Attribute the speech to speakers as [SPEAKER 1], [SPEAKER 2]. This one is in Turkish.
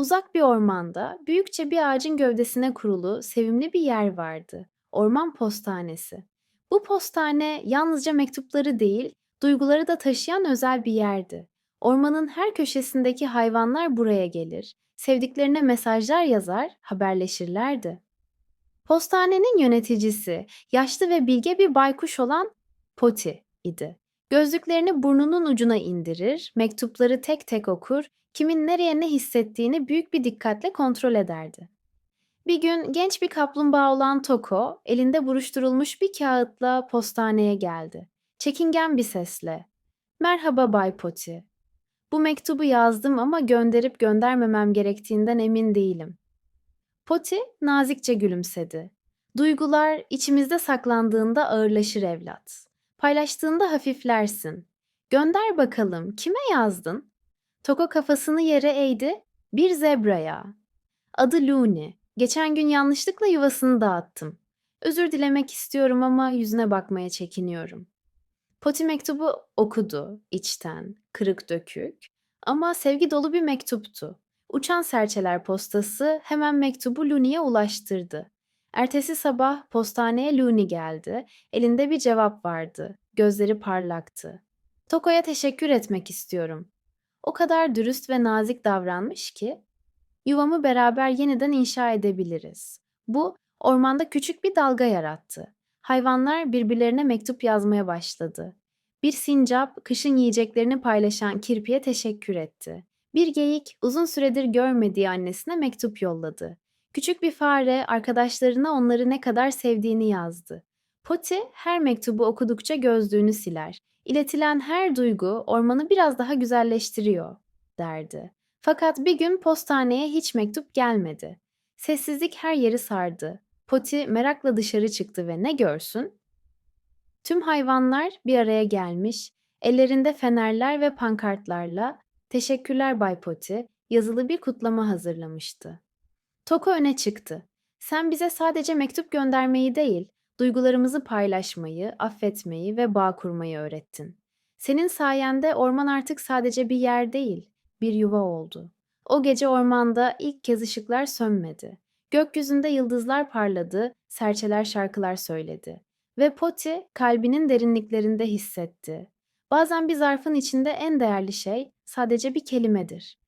[SPEAKER 1] Uzak bir ormanda büyükçe bir ağacın gövdesine kurulu sevimli bir yer vardı. Orman postanesi. Bu postane yalnızca mektupları değil, duyguları da taşıyan özel bir yerdi. Ormanın her köşesindeki hayvanlar buraya gelir, sevdiklerine mesajlar yazar, haberleşirlerdi. Postanenin yöneticisi yaşlı ve bilge bir baykuş olan Poti idi. Gözlüklerini burnunun ucuna indirir, mektupları tek tek okur, kimin nereye ne hissettiğini büyük bir dikkatle kontrol ederdi. Bir gün genç bir kaplumbağa olan Toko, elinde buruşturulmuş bir kağıtla postaneye geldi. Çekingen bir sesle. Merhaba Bay Poti. Bu mektubu yazdım ama gönderip göndermemem gerektiğinden emin değilim. Poti nazikçe gülümsedi. Duygular içimizde saklandığında ağırlaşır evlat. Paylaştığında hafiflersin. Gönder bakalım, kime yazdın? Toko kafasını yere eğdi. Bir zebraya. Adı Luni. Geçen gün yanlışlıkla yuvasını dağıttım. Özür dilemek istiyorum ama yüzüne bakmaya çekiniyorum. Poti mektubu okudu içten, kırık dökük ama sevgi dolu bir mektuptu. Uçan serçeler postası hemen mektubu Luni'ye ulaştırdı. Ertesi sabah postaneye Luni geldi. Elinde bir cevap vardı. Gözleri parlaktı. Toko'ya teşekkür etmek istiyorum. O kadar dürüst ve nazik davranmış ki yuvamı beraber yeniden inşa edebiliriz. Bu ormanda küçük bir dalga yarattı. Hayvanlar birbirlerine mektup yazmaya başladı. Bir sincap kışın yiyeceklerini paylaşan kirpiye teşekkür etti. Bir geyik uzun süredir görmediği annesine mektup yolladı. Küçük bir fare arkadaşlarına onları ne kadar sevdiğini yazdı. Poti her mektubu okudukça gözlüğünü siler. İletilen her duygu ormanı biraz daha güzelleştiriyor, derdi. Fakat bir gün postaneye hiç mektup gelmedi. Sessizlik her yeri sardı. Poti merakla dışarı çıktı ve ne görsün? Tüm hayvanlar bir araya gelmiş, ellerinde fenerler ve pankartlarla "Teşekkürler Bay Poti" yazılı bir kutlama hazırlamıştı. Toko öne çıktı. Sen bize sadece mektup göndermeyi değil, duygularımızı paylaşmayı, affetmeyi ve bağ kurmayı öğrettin. Senin sayende orman artık sadece bir yer değil, bir yuva oldu. O gece ormanda ilk kez ışıklar sönmedi. Gökyüzünde yıldızlar parladı, serçeler şarkılar söyledi. Ve Poti kalbinin derinliklerinde hissetti. Bazen bir zarfın içinde en değerli şey sadece bir kelimedir.